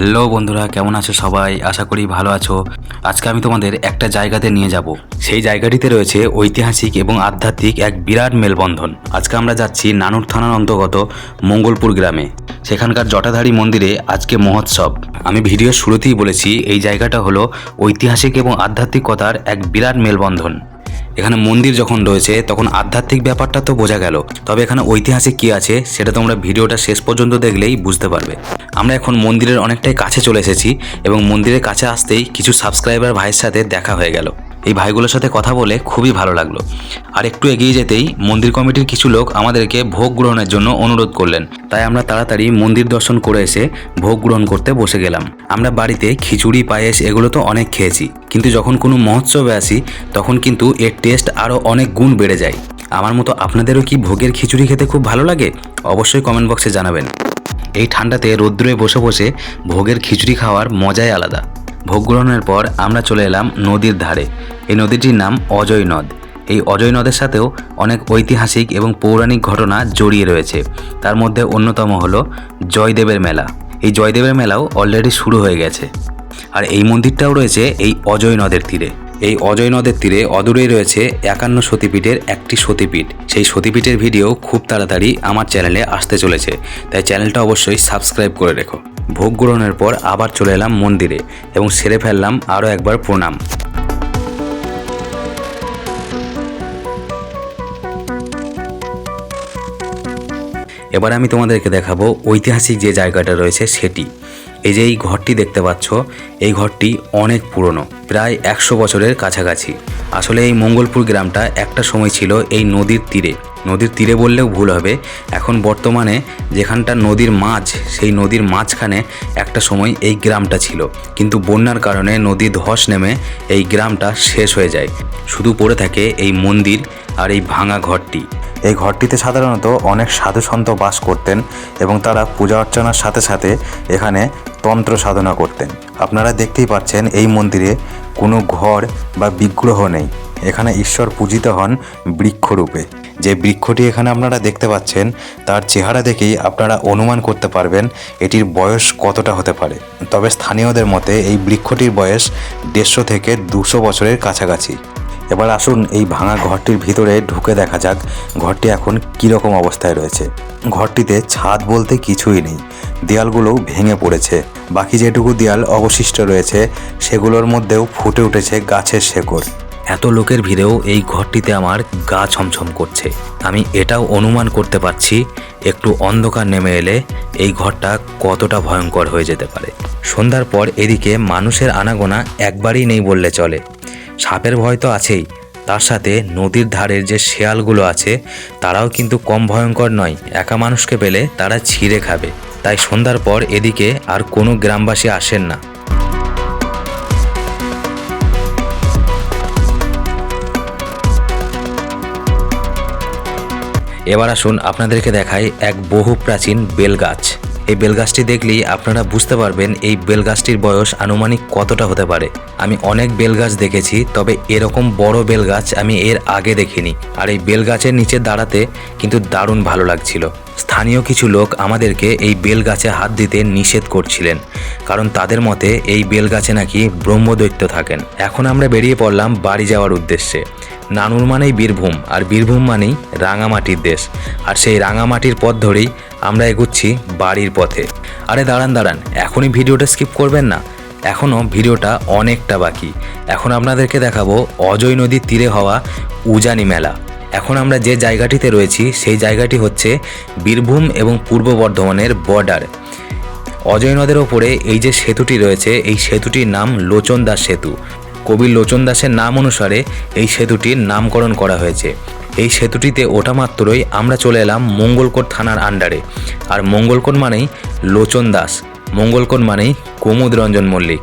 Hello বন্ধুরা, কেমন আছো সবাই? আশা করি ভালো আছো। আজকে আমি তোমাদের একটা জায়গাতে নিয়ে যাব। সেই জায়গাটিতে রয়েছে ঐতিহাসিক এবং আধ্যাত্মিক এক বিরাট মেলবন্ধন। আজকে আমরা যাচ্ছি নানুর থানার অন্তর্গত মঙ্গলপুর গ্রামে। সেখানকার জটাধারী মন্দিরে আজকে মহোৎসব। আমি ভিডিওর শুরুতেই বলেছি, এই জায়গাটা হলো ঐতিহাসিক এবং আধ্যাত্মিকতার এক বিরাট মেলবন্ধন। এখানে মন্দির যখন রয়েছে, তখন আধ্যাত্মিক ব্যাপারটা তো বোঝা গেল। তবে এখানে ঐতিহাসিক কি আছে, সেটা তোমরা ভিডিওটা শেষ পর্যন্ত দেখলেই বুঝতে পারবে। আমরা এখন মন্দিরের অনেকটাই কাছে চলে এসেছি এবং মন্দিরের কাছে আসতেই কিছু সাবস্ক্রাইবার ভাইয়ের সাথে দেখা হয়ে গেল। এই ভাইগুলোর সাথে কথা বলে খুবই ভালো লাগল। আর একটু এগিয়ে যেতেই মন্দির কমিটির কিছু লোক আমাদেরকে ভোগ গ্রহণের জন্য অনুরোধ করলেন। তাই আমরা তাড়াতাড়ি মন্দির দর্শন করে এসে ভোগ গ্রহণ করতে বসে গেলাম। আমরা বাড়িতে খিচুড়ি, পায়েস এগুলো তো অনেক খেয়েছি। কিন্তু যখন কোনো মহোৎসবে আসি, তখন কিন্তু এর টেস্ট আরও অনেক গুণ বেড়ে যায়। আমার মতো আপনাদেরও কি ভোগের খিচুড়ি খেতে খুব ভালো লাগে? অবশ্যই কমেন্ট বক্সে জানাবেন। এই ঠান্ডাতে রৌদ্রে বসে বসে ভোগের খিচুড়ি খাওয়ার মজাই আলাদা। ভোগ গ্রহণের পর আমরা চলে এলাম নদীর ধারে। এই নদীটির নাম অজয় নদ। এই অজয় নদের সাথেও অনেক ঐতিহাসিক এবং পৌরাণিক ঘটনা জড়িয়ে রয়েছে। তার মধ্যে অন্যতম হলো জয়দেবের মেলা। এই জয়দেবের মেলাও অলরেডি শুরু হয়ে গেছে। আর এই মন্দিরটাও রয়েছে এই অজয় নদের তীরে। এই অজয় নদের তীরে অদূরেই রয়েছে একান্ন সতীপীঠের একটি সতীপীঠ। সেই সতীপীঠের ভিডিও খুব তাড়াতাড়ি আমার চ্যানেলে আসতে চলেছে। তাই চ্যানেলটা অবশ্যই সাবস্ক্রাইব করে রেখো। ভোগ গ্রহণের পর আবার চলে এলাম মন্দিরে এবং সেরে ফেললাম আরও একবার প্রণাম। এবার আমি তোমাদেরকে দেখাবো ঐতিহাসিক যে জায়গাটা রয়েছে সেটি। এই যে এই ঘরটি দেখতে পাচ্ছ, এই ঘরটি অনেক পুরনো, প্রায় একশো বছরের কাছাকাছি। আসলে এই মঙ্গলপুর গ্রামটা একটা সময় ছিল এই নদীর তীরে। নদীর তীরে বললেও ভুল হবে, এখন বর্তমানে যেখানটা নদীর মাঝ সেই নদীর মাঝখানে একটা সময় এই গ্রামটা ছিল। কিন্তু বন্যার কারণে নদী ধস নেমে এই গ্রামটা শেষ হয়ে যায়। শুধু পড়ে থাকে এই মন্দির আর এই ভাঙা ঘরটি। এই ঘরটিতে সাধারণত অনেক সাধু সন্ত বাস করতেন এবং তারা পূজা অর্চনার সাথে সাথে এখানে তন্ত্র সাধনা করতেন। আপনারা দেখতেই পাচ্ছেন এই মন্দিরে কোনো ঘর বা বিগ্রহ নেই। এখানে ঈশ্বর পূজিত হন বৃক্ষরূপে। যে বৃক্ষটি এখানে আপনারা দেখতে পাচ্ছেন, তার চেহারা দেখেই আপনারা অনুমান করতে পারবেন এটির বয়স কতটা হতে পারে। তবে স্থানীয়দের মতে এই বৃক্ষটির বয়স দেড়শো থেকে দুশো বছরের কাছাকাছি। এবার আসুন এই ভাঙা ঘরটির ভিতরে ঢুকে দেখা যাক ঘরটি এখন কীরকম অবস্থায় রয়েছে। ঘরটিতে ছাদ বলতে কিছুই নেই। দেয়ালগুলোও ভেঙে পড়েছে। বাকি যেটুকু দেয়াল অবশিষ্ট রয়েছে, সেগুলোর মধ্যেও ফুটে উঠেছে গাছের শেকড়। এত লোকের ভিড়েও এই ঘরটিতে আমার গা ছমছম করছে। আমি এটাও অনুমান করতে পারছি, একটু অন্ধকার নেমে এলে এই ঘরটা কতটা ভয়ঙ্কর হয়ে যেতে পারে। সন্ধ্যার পর এদিকে মানুষের আনাগোনা একবারই নেই বললে চলে। সাপের ভয় তো আছেই। তার সাথে নদীর ধারের যে শেয়ালগুলো আছে, তারাও কিন্তু কম ভয়ঙ্কর নয়। একা মানুষকে পেলে তারা ছিঁড়ে খাবে। তাই সন্ধ্যার পর এদিকে আর কোনো গ্রামবাসী আসেন না। এবার আসুন আপনাদেরকে দেখাই এক বহু প্রাচীন বেলগাছ। এই বেলগাছটি দেখলেই আপনারা বুঝতে পারবেন এই বেলগাছটির বয়স আনুমানিক কতটা হতে পারে। আমি অনেক বেলগাছ দেখেছি, তবে এরকম বড় বেলগাছ আমি এর আগে দেখিনি। আর এই বেলগাছের নিচে দাঁড়াতে কিন্তু দারুণ ভালো লাগছিল। স্থানীয় কিছু লোক আমাদেরকে এই বেলগাছে হাত দিতে নিষেধ করছিলেন, কারণ তাদের মতে এই বেলগাছে নাকি ব্রহ্মদৈত্য থাকেন। এখন আমরা বেরিয়ে পড়লাম বাড়ি যাওয়ার উদ্দেশ্যে। নানুর মানেই বীরভূম, আর বীরভূম মানেই রাঙামাটির দেশ। আর সেই রাঙামাটির পথ ধরেই আমরা এগুচ্ছি বাড়ির পথে। আরে দাঁড়ান দাঁড়ান, এখনই ভিডিওটা স্কিপ করবেন না। এখনও ভিডিওটা অনেকটা বাকি। এখন আপনাদেরকে দেখাবো অজয় নদীর তীরে হওয়া উজানি মেলা। এখন আমরা যে জায়গাটিতে রয়েছি, সেই জায়গাটি হচ্ছে বীরভূম এবং পূর্ব বর্ধমানের বর্ডার। অজয় নদের ওপরে এই যে সেতুটি রয়েছে, এই সেতুটির নাম লোচন দাস সেতু। কবি লোচন দাসের নাম অনুসারে এই সেতুটির নামকরণ করা হয়েছে। এই সেতুটিতে ওঠা মাত্রই আমরা চলে এলাম মঙ্গলকোট থানার আন্ডারে। আর মঙ্গলকোট মানেই লোচন দাস, মঙ্গলকোট মানেই কুমুদ রঞ্জন মল্লিক।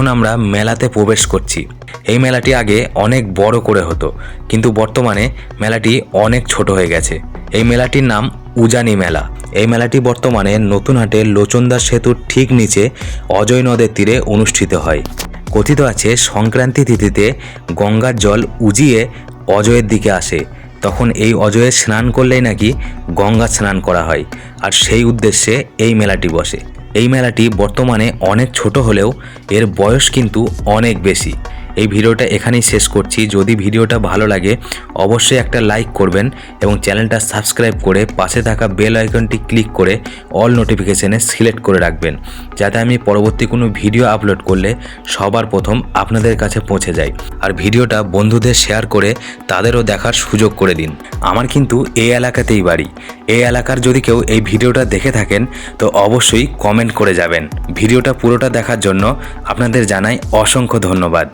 এখন আমরা মেলাতে প্রবেশ করছি। এই মেলাটি আগে অনেক বড় করে হতো, কিন্তু বর্তমানে মেলাটি অনেক ছোট হয়ে গেছে। এই মেলাটির নাম উজানি মেলা। এই মেলাটি বর্তমানে নতুন নতুনহাটের লোচনদাস সেতুর ঠিক নিচে অজয় নদের তীরে অনুষ্ঠিত হয়। কথিত আছে, সংক্রান্তি তিথিতে গঙ্গার জল উজিয়ে অজয়ের দিকে আসে। তখন এই অজয়ে স্নান করলেই নাকি গঙ্গা স্নান করা হয়, আর সেই উদ্দেশ্যে এই মেলাটি বসে। এই মেলাটি বর্তমানে অনেক ছোট হলেও এর বয়স কিন্তু অনেক বেশি। এই ভিডিওটা এখানেই শেষ করছি। যদি ভিডিওটা ভালো লাগে, অবশ্যই একটা লাইক করবেন এবং চ্যানেলটা সাবস্ক্রাইব করে পাশে থাকা বেল আইকনটি ক্লিক করে অল নোটিফিকেশনে সিলেক্ট করে রাখবেন। যাতে আমি পরবর্তী কোনো ভিডিও আপলোড করলে সবার প্রথম আপনাদের কাছে পৌঁছে যায়। আর ভিডিওটা বন্ধুদের শেয়ার করে তাদেরও দেখার সুযোগ করে দিন। আমার কিন্তু এই এলাকাতেই বাড়ি। এই এলাকার যদি কেউ এই ভিডিওটা দেখে থাকেন, তো অবশ্যই কমেন্ট করে যাবেন। ভিডিওটা পুরোটা দেখার জন্য আপনাদের জানাই অসংখ্য ধন্যবাদ।